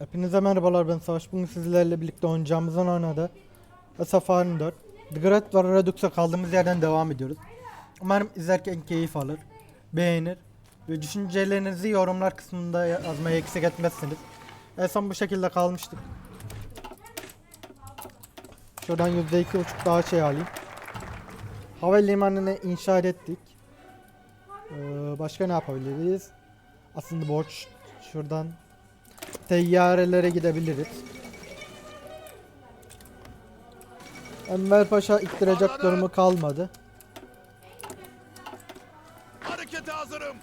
Hepinize merhabalar ben Savaş. Bugün sizlerle birlikte oynayacağımızdan oynadı. Safari 4. The Great War Redux'a kaldığımız yerden devam ediyoruz. Umarım izlerken keyif alır, beğenir ve düşüncelerinizi yorumlar kısmında yazmayı eksik etmezsiniz. En son bu şekilde kalmıştık. Şuradan %2.5 daha şey alayım. Havalimanını inşa ettik. Ee, başka ne yapabiliriz? Aslında borç şuradan teyyarelere gidebiliriz. Enver Paşa ittirecek durumu kalmadı. Harekete hazırım.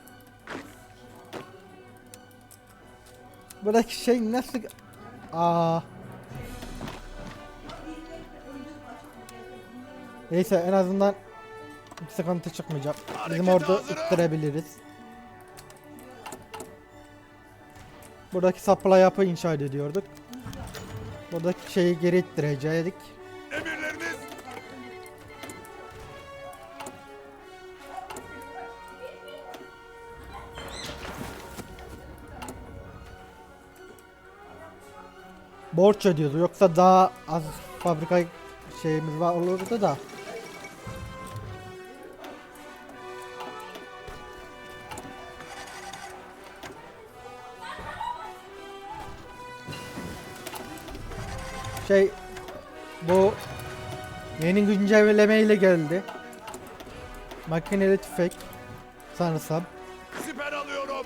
Buradaki şey nasıl... Aa. Neyse en azından sıkıntı çıkmayacak. Bizim orada ittirebiliriz. Buradaki supply yapı inşa ediyorduk. Buradaki şeyi geri ittirecektik. Emirleriniz. Borç ödüyordu. Yoksa daha az fabrika şeyimiz var olurdu da. Şey bu yeni güncelleme ile geldi. Makineli tüfek sanırsam. Siper alıyorum.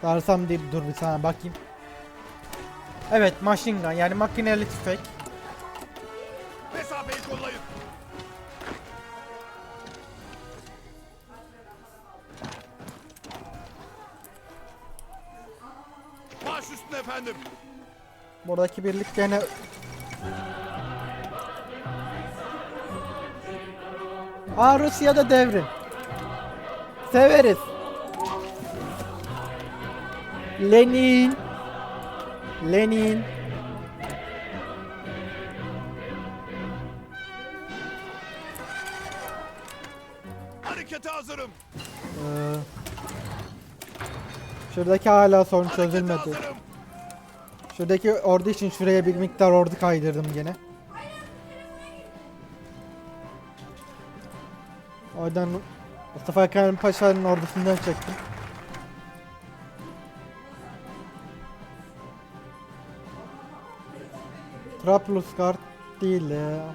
Sanırsam deyip dur bir sana bakayım. Evet machine gun yani makineli tüfek. Mesafeyi kollayın. Baş üstüne efendim. Buradaki birlik gene Aa Rusya'da devrim. Severiz. Lenin. Lenin. Harekete hazırım. Ee, şuradaki hala sorun çözülmedi. Şuradaki ordu için şuraya bir miktar ordu kaydırdım gene. Oradan Mustafa Kemal Paşa'nın ordusundan çektim. Trablusgarp değil ya.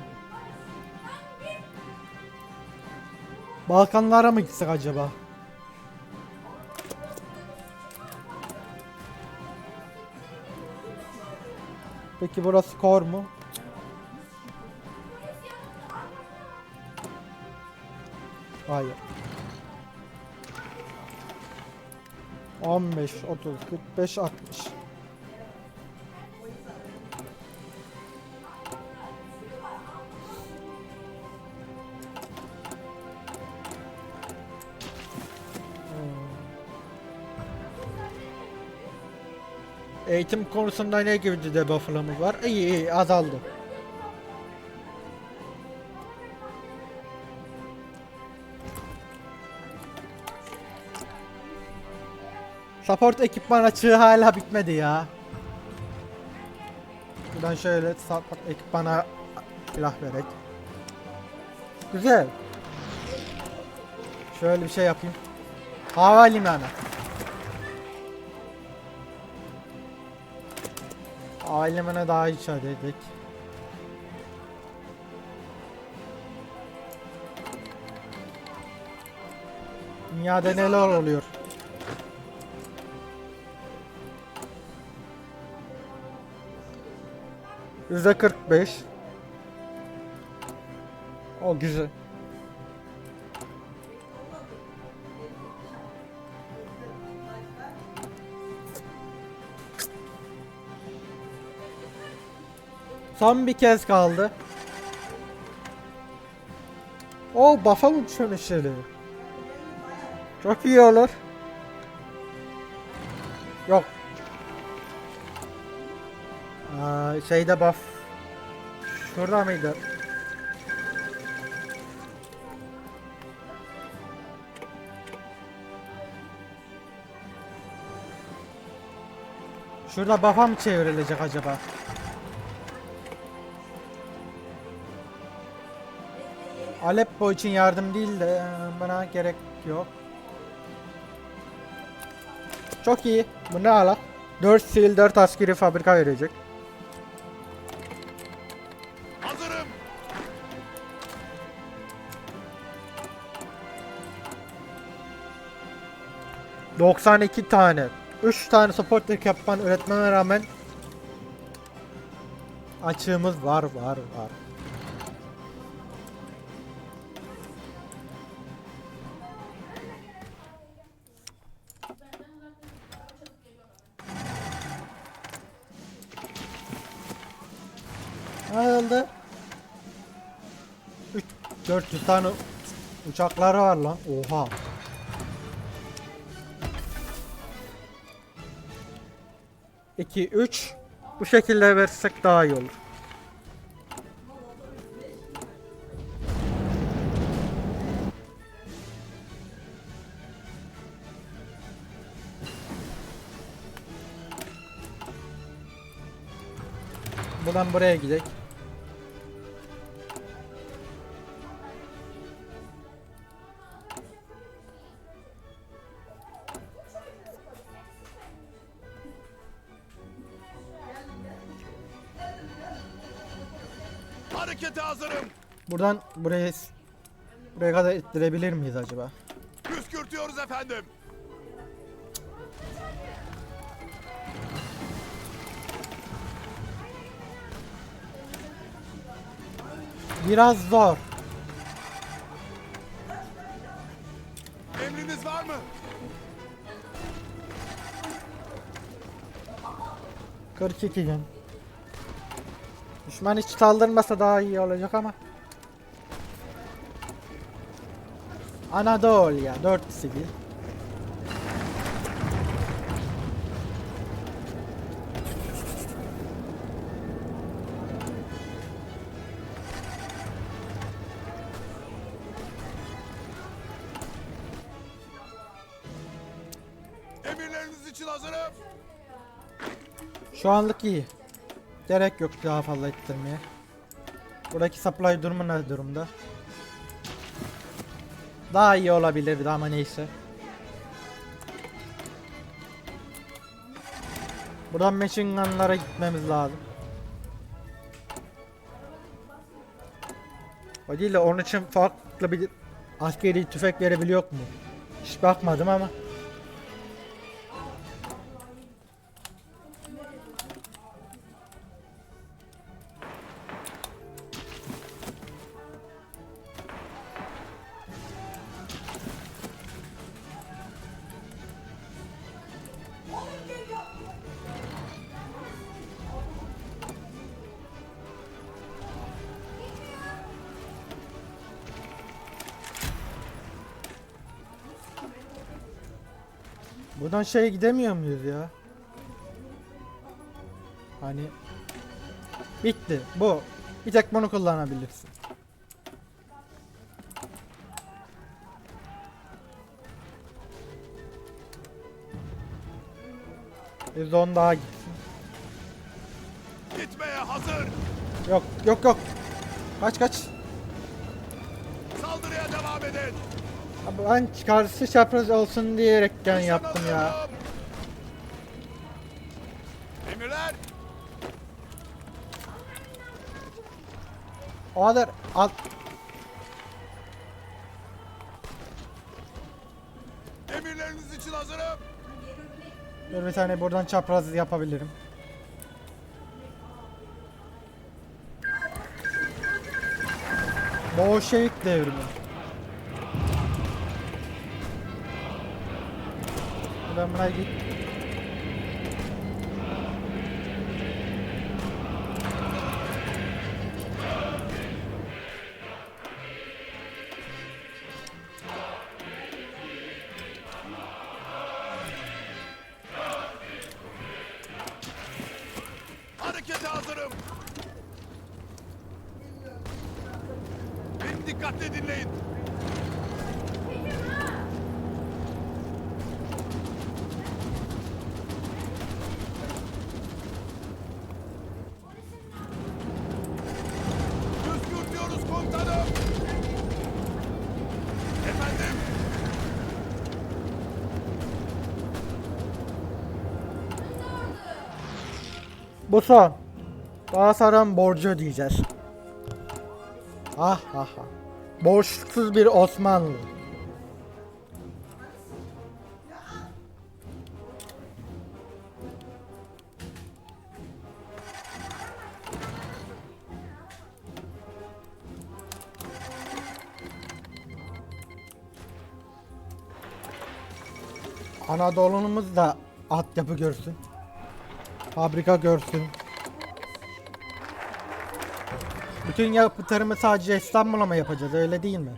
Balkanlara mı gitsek acaba? Peki burası kor mu? Hayır. 15, 30, 45, 60. Eğitim konusunda ne gibi debuff'larımız var? İyi iyi azaldı. Support ekipman açığı hala bitmedi ya. Buradan şöyle support ekipmana silah verek. Güzel. Şöyle bir şey yapayım. Havalimanı. Ailemine daha hiç ededik. Dünyada neler oluyor? Yüzde 45. O güzel. Son bir kez kaldı. O buff'a mı dönüşleri? Çok iyi olur. Yok. Aa, şeyde buff. Şurada mıydı? Şurada buff'a mı çevrilecek acaba? Aleppo için yardım değil de e, bana gerek yok. Çok iyi. Bu ne ala? 4 sil 4 askeri fabrika verecek. Hazırım. — 92 tane. 3 tane support yapman öğretmeme rağmen açığımız var var var. Oldu? 3 400 tane uçakları var lan. Oha. İki, üç. Bu şekilde versek daha iyi olur. Buradan buraya gidelim. Harekete hazırım. Buradan buraya buraya kadar ittirebilir miyiz acaba? Püskürtüyoruz efendim. Biraz zor. Emriniz var mı? 42 gün. Düşman hiç saldırmasa daha iyi olacak ama. Anadolu'ya 4 sivil. Emirleriniz için hazırım. Şu anlık iyi. Gerek yok daha fazla ittirmeye. Buradaki supply durumu ne durumda? Daha iyi olabilirdi ama neyse. Buradan machine gun'lara gitmemiz lazım. O değil de onun için farklı bir askeri tüfek verebiliyor mu? Hiç bakmadım ama. Buradan şeye gidemiyor muyuz ya? Hani bitti. Bu. Bir tek bunu kullanabilirsin. Bir zon daha gitsin. Gitmeye hazır. Yok yok yok. Kaç kaç. Ben karşı çapraz olsun diyerekten yaptım ya. Emirler. O kadar alt Emirleriniz için hazırım. Dur bir tane buradan çapraz yapabilirim. Bolşevik devrimi. Buradan Daha sonra borcu ödeyeceğiz. Ah ah ah. Borçsuz bir Osmanlı. Anadolu'muz da altyapı görsün. Fabrika görsün. Bütün yapıtlarımı sadece İstanbul'a mı yapacağız öyle değil mi?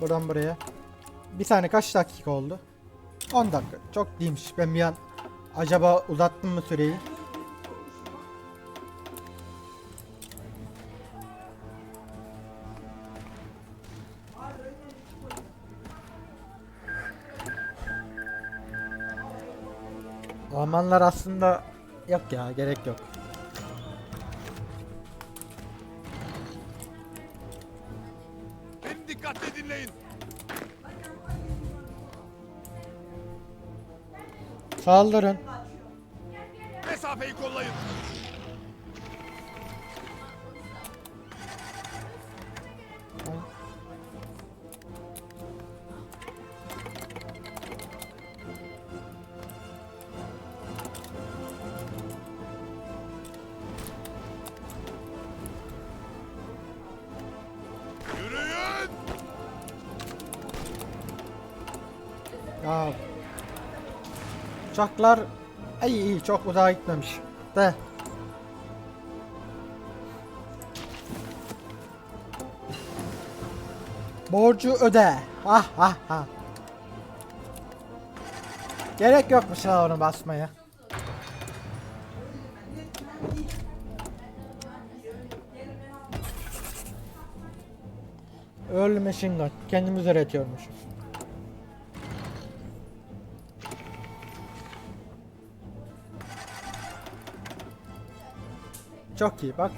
Buradan buraya. Bir saniye kaç dakika oldu? 10 dakika. Çok değilmiş. Ben bir an acaba uzattım mı süreyi? Almanlar aslında yok ya gerek yok. Saldırın. Uçaklar iyi iyi çok uzağa gitmemiş. De. Borcu öde. Ha ha ha. Gerek yokmuş ha onu basmaya. Early machine gun. Kendimiz üretiyormuşuz. Çok iyi bak.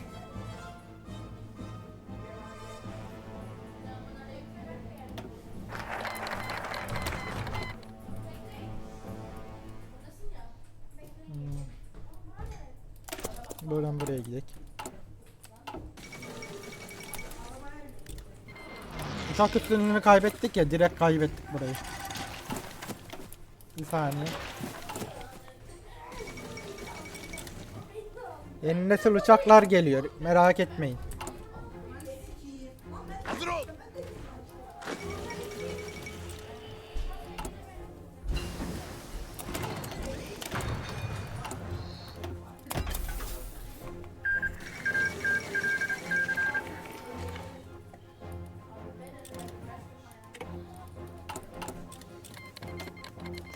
Hmm. Buradan buraya gidelim. Uçak üstünlüğünü kaybettik ya direkt kaybettik burayı. Bir saniye. Yeni nesil uçaklar geliyor. Merak etmeyin. Hazır ol.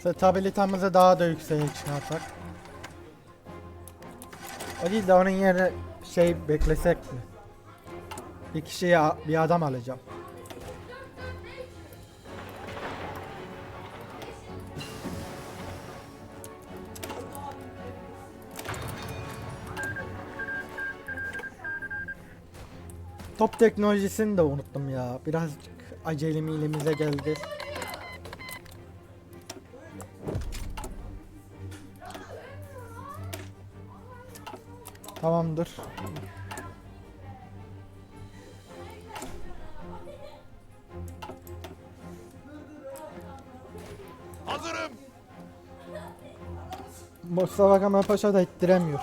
Stabilitamızı daha da yükseğe çıkartak. O değil de onun yerine şey beklesek mi? Bir kişiye bir adam alacağım. Top teknolojisini de unuttum ya. Birazcık acelemi elimize geldi. Tamamdır. Hazırım. Mustafa Kemal Paşa da ittiremiyor.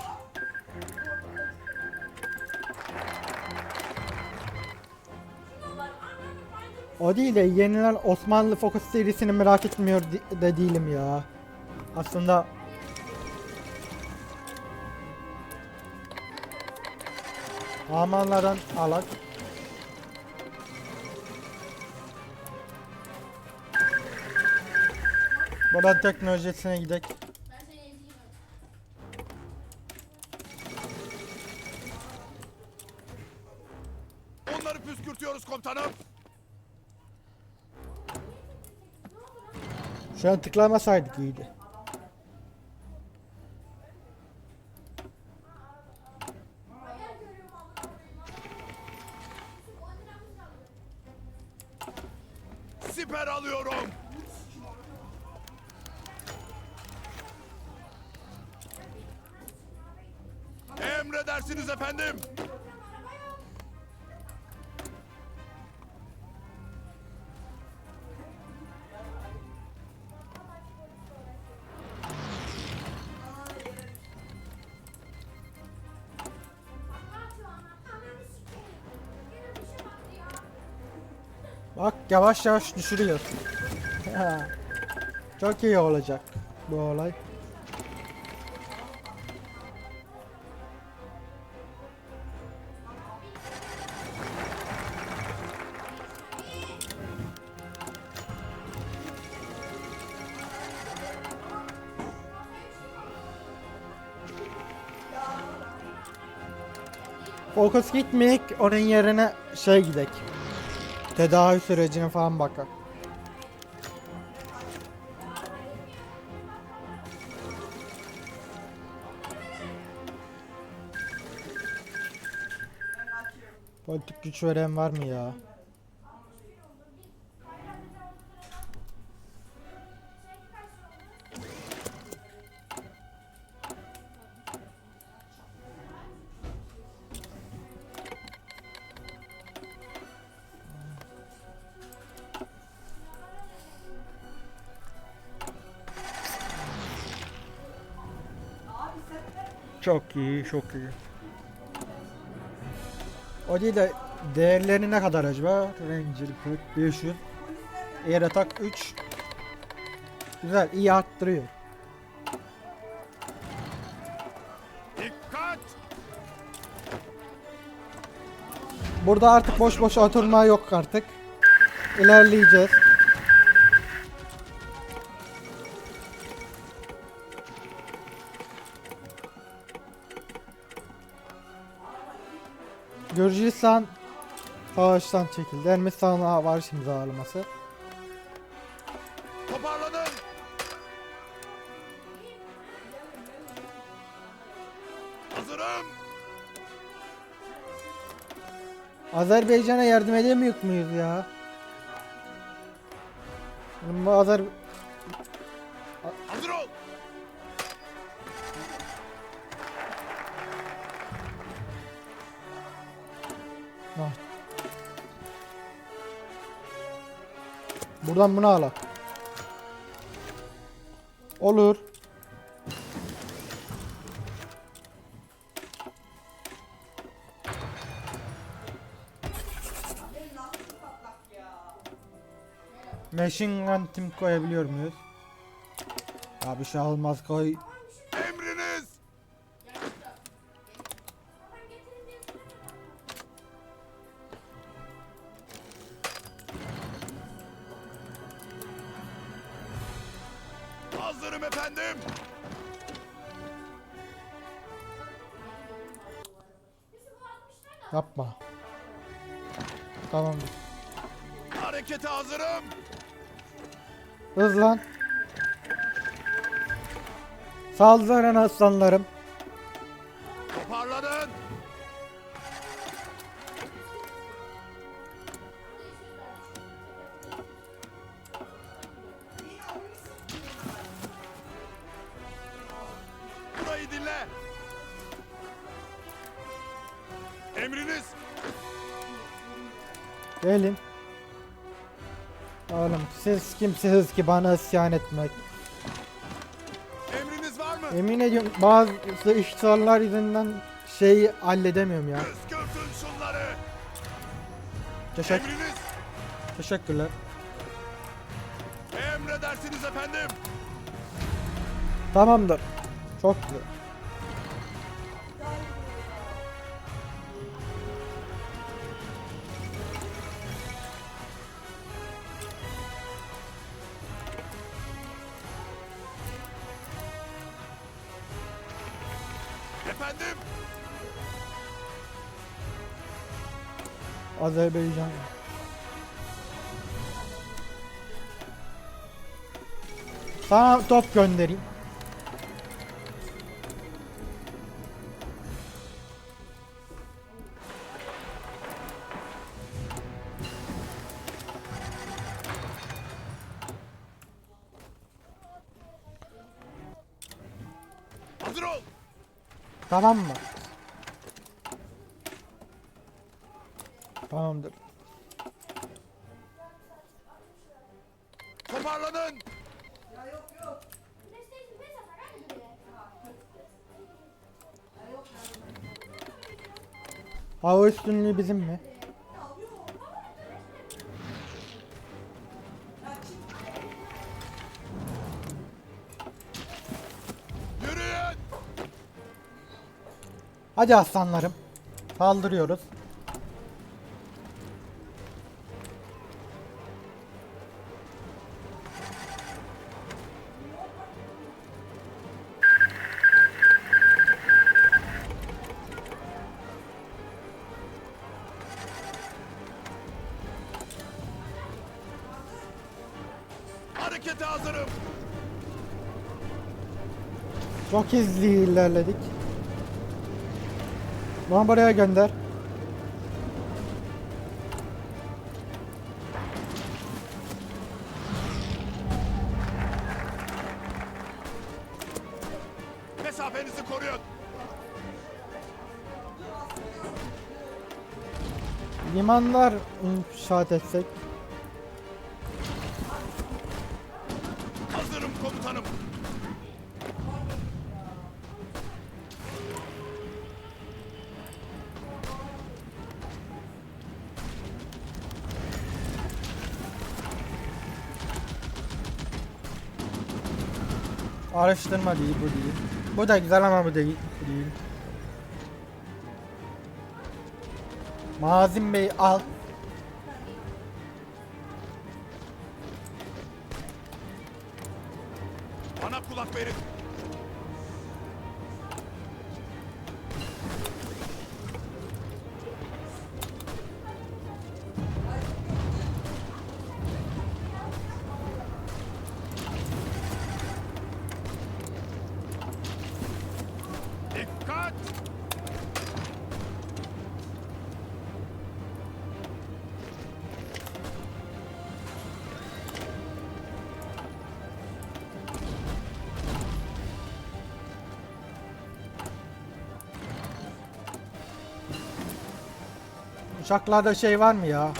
O değil de yenilen Osmanlı Focus serisini merak etmiyor de değilim ya. Aslında Almanlardan alak. Buradan teknolojisine gidelim. Onları püskürtüyoruz komutanım. Şu an tıklamasaydık iyiydi. Yavaş yavaş düşürüyor. Çok iyi olacak bu olay. Fokus gitmeyek onun yerine şey gidek. Tedavi sürecine falan bakar. Politik güç veren var mı ya? Çok iyi, çok iyi. O değil de değerleri ne kadar acaba? Ranger 40, 500. Air Attack 3. Güzel, iyi arttırıyor. Dikkat! Burada artık boş boş oturma yok artık. İlerleyeceğiz. Gürcistan savaştan çekildi. Ermenistan'a barış imzalaması. Toparlanın! Hazırım! Azerbaycan'a yardım edemiyor muyuz ya? Bu Azer Ah. Buradan bunu al. Olur. Machine gun tim koyabiliyor muyuz? Abi şey olmaz koy. Hızlan. Saldırın aslanlarım. Siz kimsiniz ki bana isyan etmek. Emriniz var mı? Emin ediyorum bazı işçiler yüzünden şeyi halledemiyorum ya. Püskürtün şunları! Teşekkür, Emriniz! teşekkürler. Emredersiniz efendim! Tamamdır. Çok güzel. Efendim! Azerbaycan. Sana top göndereyim. Tamam mı? Tamamdır. Toparlanın. Hava üstünlüğü bizim mi? Hadi aslanlarım. Saldırıyoruz. Harekete hazırım. Çok hızlı ilerledik. Bana buraya gönder. Mesafenizi koruyun. Limanlar inşaat etsek. Araştırma değil bu değil. Bu da güzel ama bu değil. Bu değil. Mazim Bey al. Uçaklarda şey var mı ya?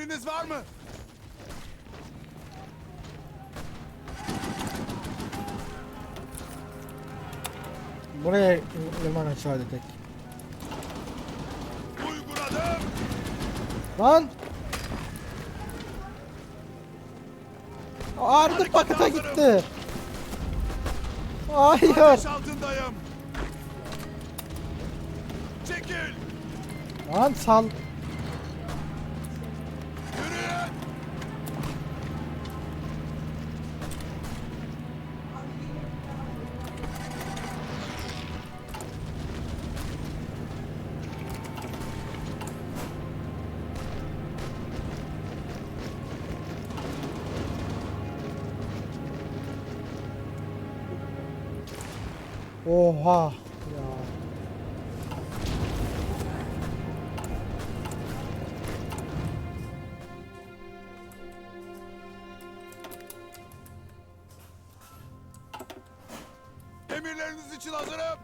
Emriniz var mı? Buraya liman aşağı dedik. Uyguladım. Lan! Ardı Harekete pakete hazırım. gitti. Hayır. Ateş altındayım. Çekil. Lan sal. Oha. Ya. Emirleriniz için hazırım.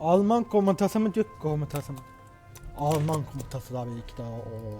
Alman komutası mı Türk komutası mı? ああ、うまもたすらめに来た。お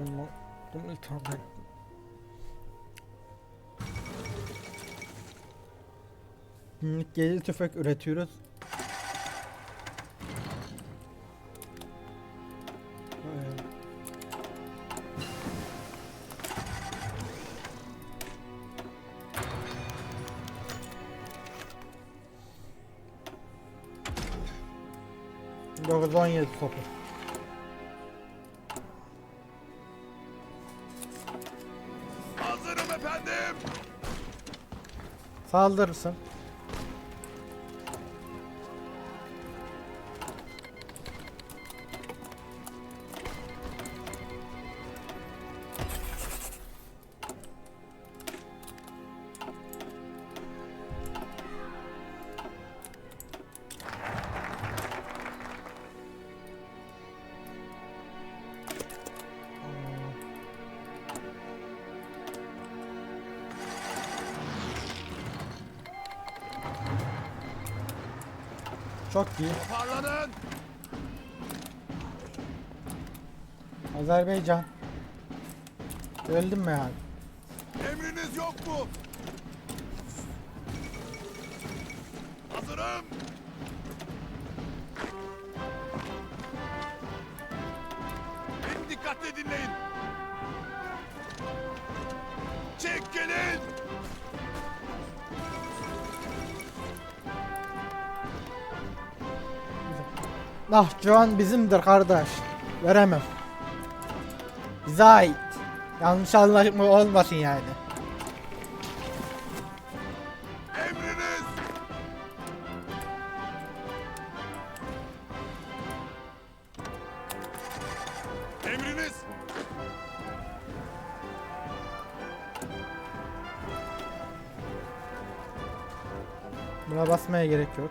Allah. Bunu tövbe. Günlük gezi tüfek üretiyoruz. Dokuz on yedi topu. Saldırırsın. Azerbaycan. Öldün mü yani? Emriniz yok mu? Hazırım. Beni dikkatle dinleyin. Çekilin. Ah Can bizimdir kardeş. Veremem. Ait. Yanlış anlaşma olmasın yani. Emriniz. Emriniz. Buna basmaya gerek yok.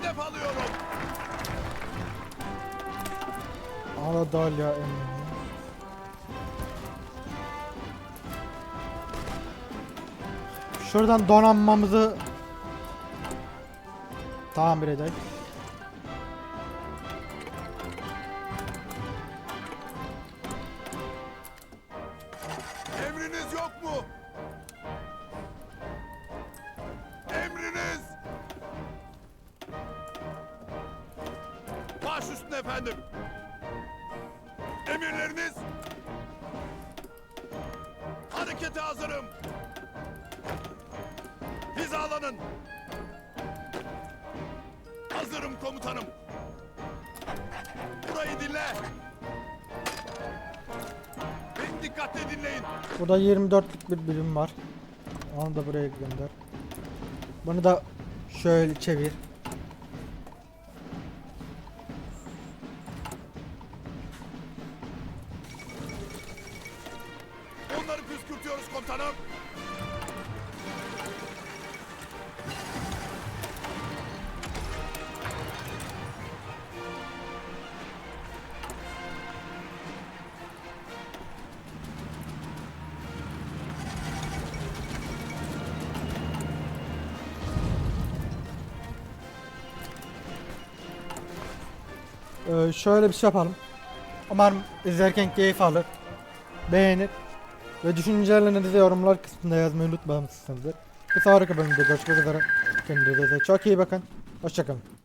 Hedef alıyorum. Anadolu emmi. Şuradan donanmamızı tamir edelim. Dikkatle dinleyin. Burada 24'lük bir birim var. Onu da buraya gönder. Bunu da şöyle çevir. Şöyle bir şey yapalım. Umarım izlerken keyif alır. Beğenir. Ve düşüncelerinizi yorumlar kısmında yazmayı unutmamışsınızdır. Bir sonraki bölümde görüşmek üzere. Kendinize çok iyi bakın. Hoşçakalın.